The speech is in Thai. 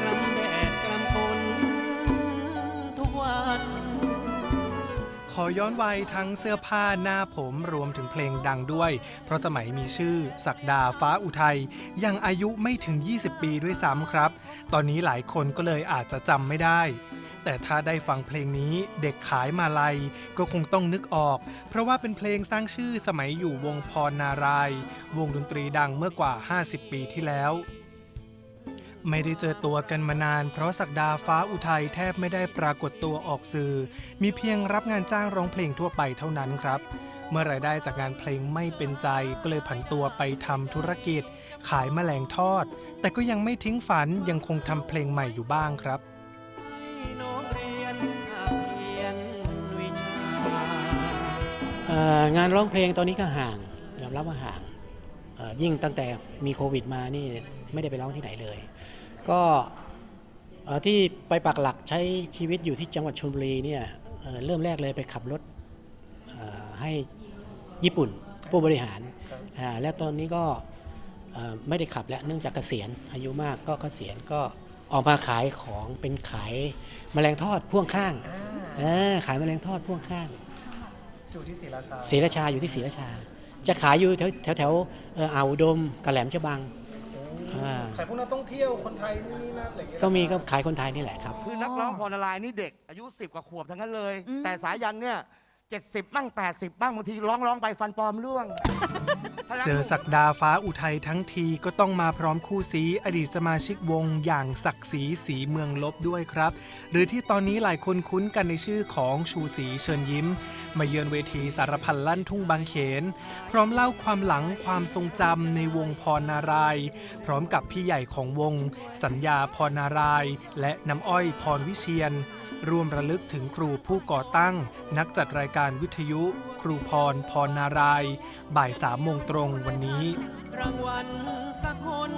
กลำแดดกลำฝนทุกวัน ขอย้อนวัยทั้งเสื้อผ้าหน้าผมรวมถึงเพลงดังด้วย เพราะสมัยมีชื่อ ศักดาฟ้าอุทัยยังอายุไม่ถึง 20 ปีด้วยซ้ำครับ ตอนนี้หลายคนก็เลยอาจจะจำไม่ได้ แต่ถ้าได้ฟังเพลงนี้เด็กขายมาลัยก็คงต้องนึกออก เพราะว่าเป็นเพลงสร้างชื่อสมัยอยู่วงพรนาราย วงดนตรีดังเมื่อกว่า 50 ปีที่แล้ว ไม่ได้เจอตัวกันมานาน เพราะศักดาฟ้าอุทัยแทบไม่ได้ปรากฏตัวออกสื่อ มีเพียงรับงานจ้างร้องเพลงทั่วไปเท่านั้นครับ เมื่อรายได้จากงานเพลงไม่เป็นใจก็เลยผันตัวไปทำธุรกิจ ขายแมลงทอด แต่ก็ยังไม่ทิ้งฝันยังคงทำเพลงใหม่อยู่บ้างครับงานร้องเพลงตอนนี้ก็ห่างยอมรับว่าห่างยิ่งตั้งแต่มีโควิดมานี่ ไม่ได้ไปร้องที่ไหนเลย ก็เอ่อที่ไปปักหลักใช้ชีวิตอยู่ที่จังหวัดชลบุรีเนี่ยเอ่อเริ่มแรกเลยไปขับรถเอ่อให้ญี่ปุ่นผู้บริหารอ่าและตอนนี้ก็เอ่อไม่ได้ขับแล้วเนื่องจากเกษียณอายุมากก็เกษียณก็ออกมาขายของเป็นขายแมลงทอดพ่วงข้างเออขายแมลงทอดพ่วงข้างอยู่ที่ศรีราชาศรีราชาอยู่ที่ศรีราชา จะขายอยู่แถวแถวแถวเอ่ออ่าวอุดมกระแหลมฉบัง อ่าขายพวกนักท่องเที่ยวคนไทยนี่นี่นั่นอะไรอย่างเงี้ยก็มีก็ขายคนไทยนี่แหละครับ คือนักร้องพรนารายณ์นี่เด็กอายุ 10 กว่าขวบทั้งนั้นเลย อืม แต่สายันเนี่ย 70 บ้าง 80 บ้างบางทีร้องร้องไปฟันปลอมร่วงเจอศักดาฟ้าอุทัยทั้งทีก็ต้องมาพร้อมคู่ซีอดีตสมาชิกวงอย่างศักดิ์ศรีสีเมืองลบด้วยครับ หรือที่ตอนนี้หลายคนคุ้นกันในชื่อของชูศรีเชิญยิ้ม มาเยือนเวทีสารพันลั่นทุ่งบางเขน พร้อมเล่าความหลังความทรงจำในวงพรนารายณ์พร้อมกับพี่ใหญ่ของวง สัญญาพรนารายณ์และน้ำอ้อยพรวิเชียนร่วมระลึกถึงครูผู้ก่อตั้ง นักจัดรายการวิทยุ ครูพร พรนาราย์บ่ายสามโมงตรงวันนี้ รางวัลสักคน